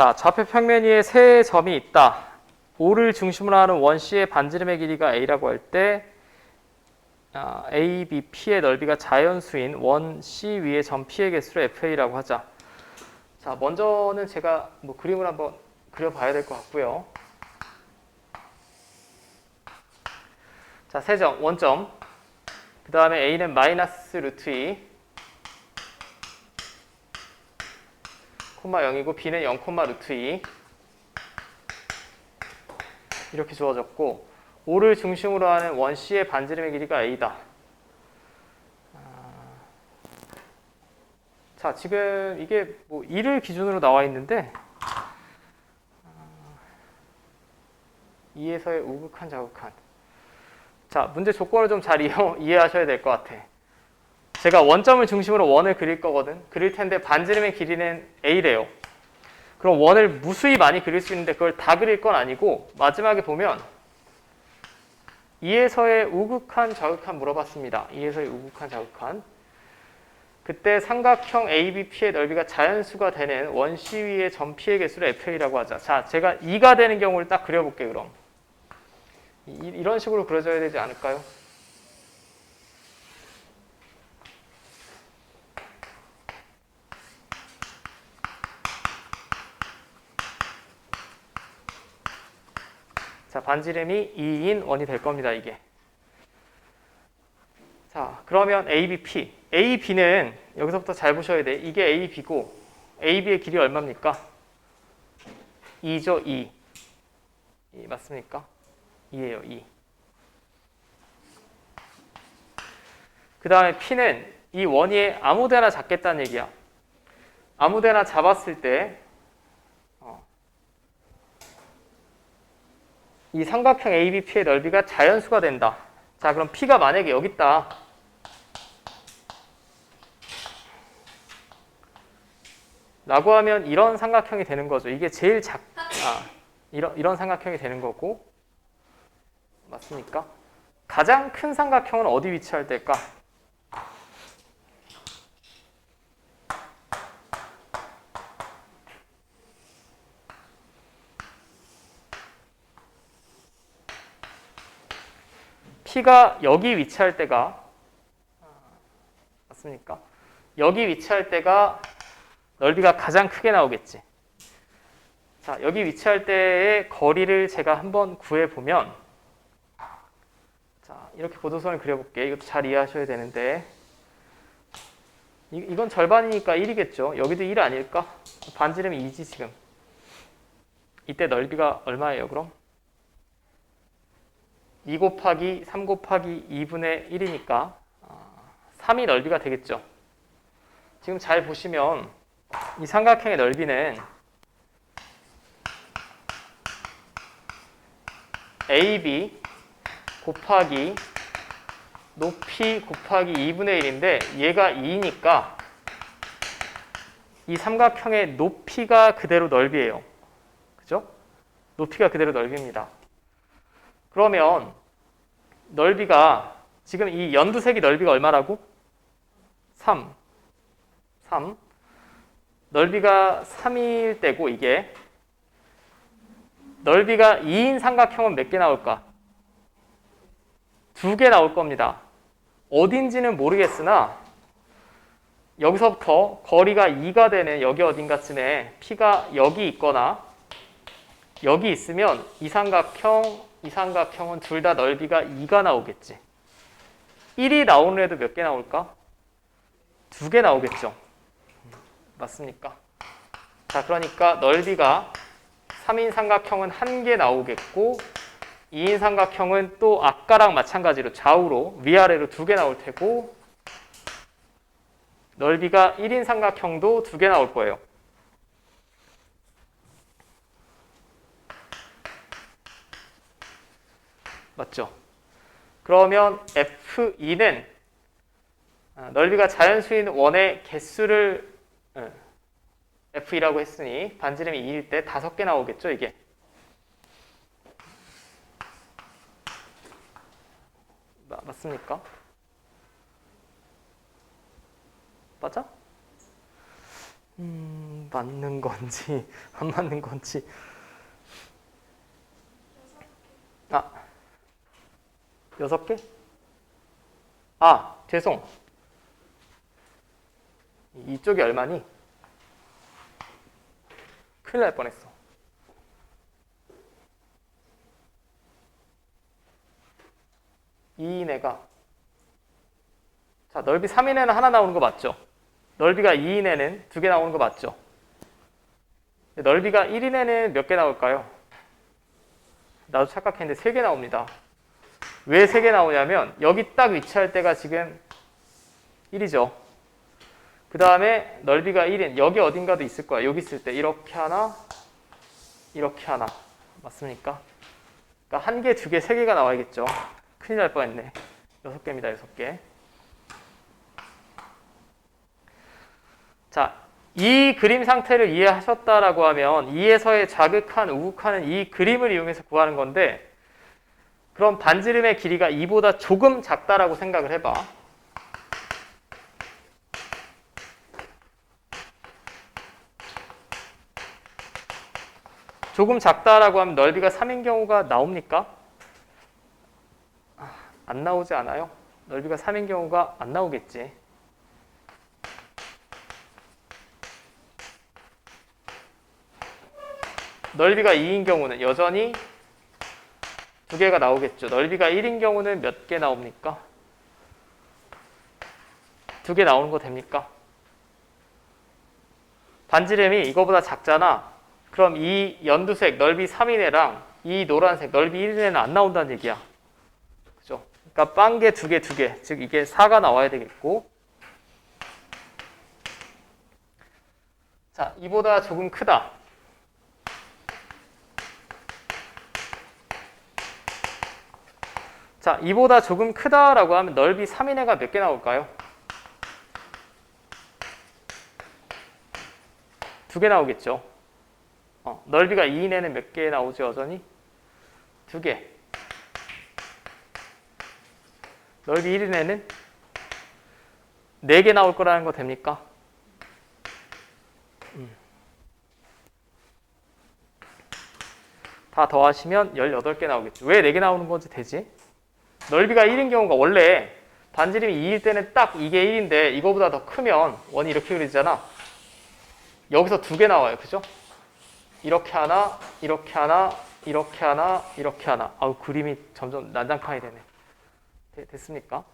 자, 좌표 평면 위에 세 점이 있다. O를 중심으로 하는 원 C의 반지름의 길이가 A라고 할때 아, A, B, P의 넓이가 자연수인 원 C 위의 점 P의 개수를 FA라고 하자. 자, 먼저는 제가 뭐 그림을 한번 그려봐야 될 것 같고요. 자, 세 점, 원점. 그 다음에 A는 마이너스 루트 2, 콤마 0이고 B는 0, 콤마 루트 2 이렇게 주어졌고 5를 중심으로 하는 원 C의 반지름의 길이가 A다. 아, 자, 지금 이게 뭐 2를 기준으로 나와 있는데 2에서의 우극한 자극한 자, 문제 조건을 좀 잘 이해하셔야 될 것 같아. 제가 원점을 중심으로 원을 그릴 거거든. 그릴 텐데 반지름의 길이는 A래요. 그럼 원을 무수히 많이 그릴 수 있는데 그걸 다 그릴 건 아니고 마지막에 보면 2에서의 우극한 자극한 물어봤습니다. 2에서의 우극한 자극한. 그때 삼각형 ABP의 넓이가 자연수가 되는 원 C 위의 점 P의 개수를 FA라고 하자. 자, 제가 2가 되는 경우를 딱 그려볼게요, 그럼. 이, 이런 식으로 그려져야 되지 않을까요? 자, 반지름이 2인 원이 될 겁니다, 이게. 자, 그러면 ABP. AB는 여기서부터 잘 보셔야 돼. 이게 AB고, AB의 길이 얼마입니까? 2죠, 2. 2 맞습니까? 2예요, 2. 그 다음에 P는 이 원위에 아무데나 잡겠다는 얘기야. 아무데나 잡았을 때, 이 삼각형 ABP의 넓이가 자연수가 된다. 자, 그럼 P가 만약에 여기 있다. 라고 하면 이런 삼각형이 되는 거죠. 이게 제일 작, 아, 이런, 이런 삼각형이 되는 거고. 맞습니까? 가장 큰 삼각형은 어디 위치할 때일까? P가 여기 위치할 때가 맞습니까? 여기 위치할 때가 넓이가 가장 크게 나오겠지. 자, 여기 위치할 때의 거리를 제가 한번 구해 보면 자, 이렇게 고도선을 그려볼게. 이것도 잘 이해하셔야 되는데 이, 이건 절반이니까 1이겠죠. 여기도 1 아닐까? 반지름이 2지 지금. 이때 넓이가 얼마예요, 그럼? 2 곱하기 3 곱하기 2분의 1이니까 3이 넓이가 되겠죠. 지금 잘 보시면 이 삼각형의 넓이는 AB 곱하기 높이 곱하기 2분의 1인데 얘가 2니까 이 삼각형의 높이가 그대로 넓이에요. 그죠? 높이가 그대로 넓입니다. 그러면 넓이가 지금 이 연두색이 넓이가 얼마라고? 3. 3. 넓이가 3일 때고 이게 넓이가 2인 삼각형은 몇 개 나올까? 두 개 나올 겁니다. 어딘지는 모르겠으나 여기서부터 거리가 2가 되는 여기 어딘가쯤에 P가 여기 있거나 여기 있으면 이 삼각형, 이 삼각형은 둘 다 넓이가 2가 나오겠지. 1이 나오는 애도 몇 개 나올까? 두 개 나오겠죠. 맞습니까? 자, 그러니까 넓이가 3인 삼각형은 한 개 나오겠고 2인 삼각형은 또 아까랑 마찬가지로 좌우로 위아래로 두 개 나올 테고 넓이가 1인 삼각형도 두 개 나올 거예요. 맞죠? 그러면 F2는 아, 넓이가 자연수인 원의 개수를 F2라고 했으니 반지름이 2일 때 다섯 개 나오겠죠, 이게. 맞습니까? 음, 맞는 건지 안 맞는 건지 여섯 개? 아 죄송 이쪽이 얼마니? 큰일 날 뻔했어 이 인해가 자 넓이 3인에는 하나 나오는 거 맞죠? 넓이가 2인에는 두 개 나오는 거 맞죠? 넓이가 1인에는 몇 개 나올까요? 나도 착각했는데 세개 나옵니다. 왜세개 나오냐면 여기 딱 위치할 때가 지금 1이죠. 그 다음에 넓이가 1인 여기 어딘가도 있을 거야. 여기 있을 때 이렇게 하나 이렇게 하나 맞습니까? 그러니까 한 개, 두 개, 세 개가 나와야겠죠. 큰일 날 뻔했네. 여섯 개입니다. 여섯 개. 자, 이 그림 상태를 이해하셨다라고 하면 2에서의 자극한, 우극하는 이 그림을 이용해서 구하는 건데 그럼 반지름의 길이가 2보다 조금 작다라고 생각을 해봐. 조금 작다라고 하면 넓이가 3인 경우가 나옵니까? 아, 안 나오지 않아요? 넓이가 3인 경우가 안 나오겠지. 넓이가 2인 경우는 여전히 두 개가 나오겠죠. 넓이가 1인 경우는 몇 개 나옵니까? 두 개 나오는 거 됩니까? 반지름이 이거보다 작잖아. 그럼 이 연두색 넓이 3인 애랑 이 노란색 넓이 1인 애는 안 나온다는 얘기야. 그죠? 그러니까 빵개 두 개, 두 개. 즉 이게 4가 나와야 되겠고. 자, 이보다 조금 크다. 자, 이보다 조금 크다라고 하면 넓이 3인애가 몇 개 나올까요? 두 개 나오겠죠. 어, 넓이가 2인에는 몇 개 나오죠, 여전히? 두 개. 넓이 1인에는 네개 나올 거라는 거 됩니까? 음. 다 더하시면 18개 나오겠죠. 왜 4개 나오는 건지 되지? 넓이가 1인 경우가 원래 반지름이 2일 때는 딱 이게 1인데 이거보다 더 크면 원이 이렇게 그리잖아. 여기서 두 개 나와요. 그죠? 이렇게 하나, 이렇게 하나, 이렇게 하나, 이렇게 하나. 아우 그림이 점점 난장판이 되네. 되- 됐습니까?